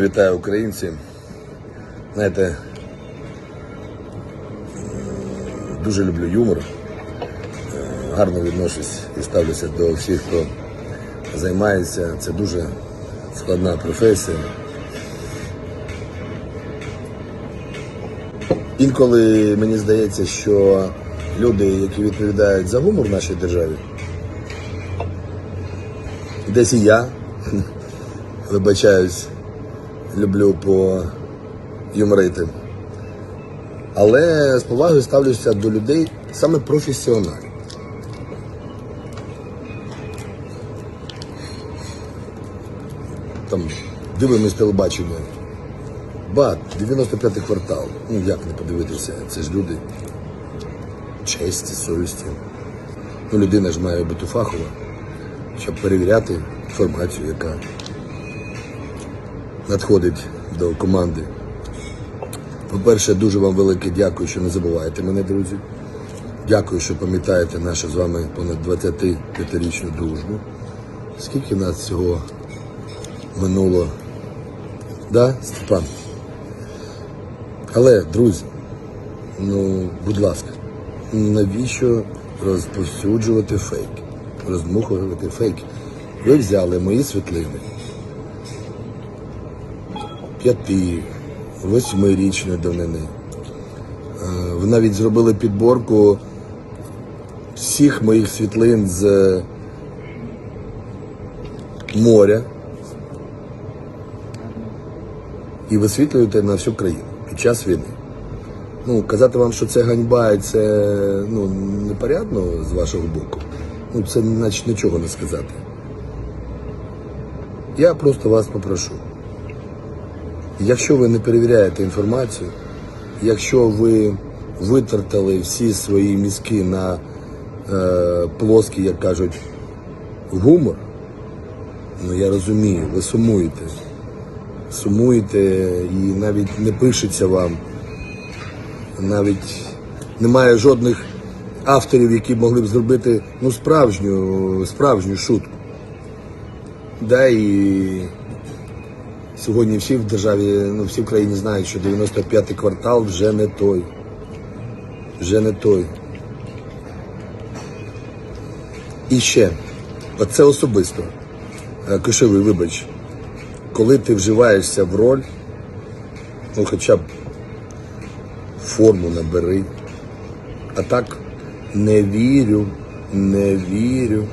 Вітаю українці. Знаєте, дуже люблю юмор, Е, гарно відношусь і ставлюся до всіх, хто займається. Це дуже складна професія. Інколи мені здається, що люди, які відповідають за гумор в нашій державі, десь і я вибачаюсь, люблю по юморити. Але з повагою ставлюся до людей саме професіоналів. Там дивимось телебачення. Бат, 95-й квартал. Ну як не подивитися, це ж люди честі, совісті. Ну, людина ж має бути фахова, щоб перевіряти інформацію, яка надходить до команди. По-перше, дуже вам велике дякую, що не забуваєте мене, друзі. Дякую, що пам'ятаєте нашу з вами понад 25-річну дружбу. Скільки нас всього минуло? Да, Степан? Але, друзі, ну, будь ласка, навіщо розповсюджувати фейки? Розмухувати фейки? Ви взяли мої світлини п'яти, восьмирічної давнини. Е, Ви навіть зробили підборку всіх моїх світлин з моря і висвітлюєте на всю країну під час війни. Ну, казати вам, що це ганьба і це ну, непорядно з вашого боку, ну це наче нічого не сказати. Я просто вас попрошу. Якщо ви не перевіряєте інформацію, якщо ви витратили всі свої мізки на е, плоский, як кажуть, гумор, ну я розумію, ви сумуєте. Сумуєте і навіть не пишеться вам, навіть немає жодних авторів, які могли б зробити ну, справжню, справжню шутку. Да, і Сьогодні всі в державі, ну всі в країні знають, що 95-й квартал вже не той. Вже не той. І ще, оце особисто. Е, Кишевий, вибач, коли ти вживаєшся в роль, ну хоча б форму набери. А так не вірю, не вірю.